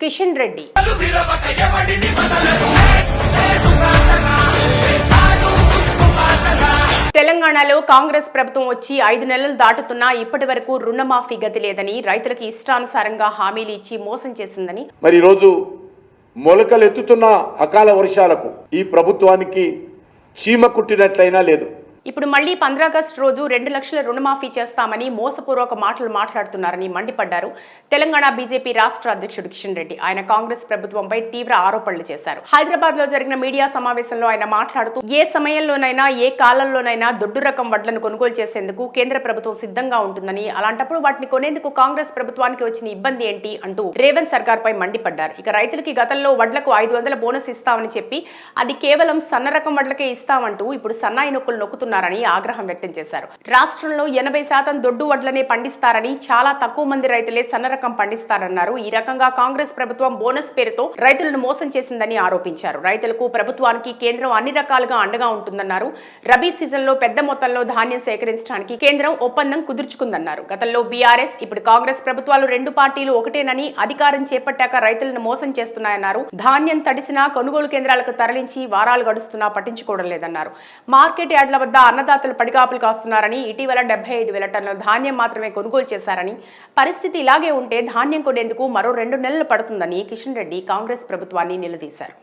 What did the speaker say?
కిషన్ రెడ్డి. తెలంగాణలో కాంగ్రెస్ ప్రభుత్వం వచ్చి ఐదు నెలలు దాటుతున్నా ఇప్పటి వరకు రుణమాఫీ గతి లేదని రైతులకు ఇష్టానుసారంగా హామీలు ఇచ్చి మోసం చేసిందని మరి ఈరోజు మొలకలెత్తుతున్న అకాల వర్షాలకు ఈ ప్రభుత్వానికి చీమ కుట్టినట్లయినా లేదు. ఇప్పుడు మళ్ళీ పంద్రాగస్టు రోజు రెండు లక్షల రుణమాఫీ చేస్తామని మోసపూర్వక మాటలు మాట్లాడుతున్నారని మండిపడ్డారు తెలంగాణ బీజేపీ రాష్ట్ర అధ్యక్షుడు కిషన్ రెడ్డి. ఆయన కాంగ్రెస్ ప్రభుత్వంపై తీవ్ర ఆరోపణలు చేశారు. హైదరాబాద్లో జరిగిన మీడియా సమావేశంలో ఆయన మాట్లాడుతూ ఏ సమయంలోనైనా ఏ కాలంలోనైనా దొడ్డు రకం వడ్లను కొనుగోలు చేసేందుకు కేంద్ర ప్రభుత్వం సిద్ధంగా ఉంటుందని అలాంటప్పుడు వాటిని కొనేందుకు కాంగ్రెస్ ప్రభుత్వానికి వచ్చిన ఇబ్బంది ఏంటి అంటూ రేవంత్ సర్కార్ పై మండిపడ్డారు. ఇక రైతులకి గతంలో వడ్లకు ఐదు వందల బోనస్ ఇస్తామని చెప్పి అది కేవలం సన్న రకం వడ్లకే ఇస్తామంటూ ఇప్పుడు సన్నాయి నొక్కులు చేస్తున్నారని ఆగ్రహం వ్యక్తం చేశారు. రాష్ట్రంలో ఎనభై శాతం దొడ్డు వడ్లనే పండిస్తారని చాలా తక్కువ మంది రైతులే సన్న రకం పండిస్తారన్నారు. ఈ రకంగా కాంగ్రెస్ ప్రభుత్వం బోనస్ పేరుతో రైతులను మోసం చేసిందని ఆరోపించారు. రైతులకు ప్రభుత్వానికి కేంద్రం అన్ని రకాలుగా అండగా ఉంటుందన్నారు. రబీ సీజన్లో పెద్ద మొత్తంలో ధాన్యం సేకరించడానికి కేంద్రం ఒప్పందం కుదుర్చుకుందన్నారు. గతంలో బీఆర్ఎస్ ఇప్పుడు కాంగ్రెస్ ప్రభుత్వాలు రెండు పార్టీలు ఒకటేనని అధికారం చేపట్టాక రైతులను మోసం చేస్తున్నాయన్నారు. ధాన్యం తడిసినా కొనుగోలు కేంద్రాలకు తరలించి వారాలు గడుస్తున్నా పట్టించుకోవడం లేదన్నారు. మార్కెట్ యార్డ్ల వద్ద అన్నదాతలు పడిగాపులు కాస్తున్నారని ఇటీవల డెబ్బై ఐదు వేల టన్నుల ధాన్యం మాత్రమే కొనుగోలు చేశారని పరిస్థితి ఇలాగే ఉంటే ధాన్యం కొనేందుకు మరో రెండు నెలలు పడుతుందని కిషన్ రెడ్డి కాంగ్రెస్ ప్రభుత్వాన్ని నిలదీశారు.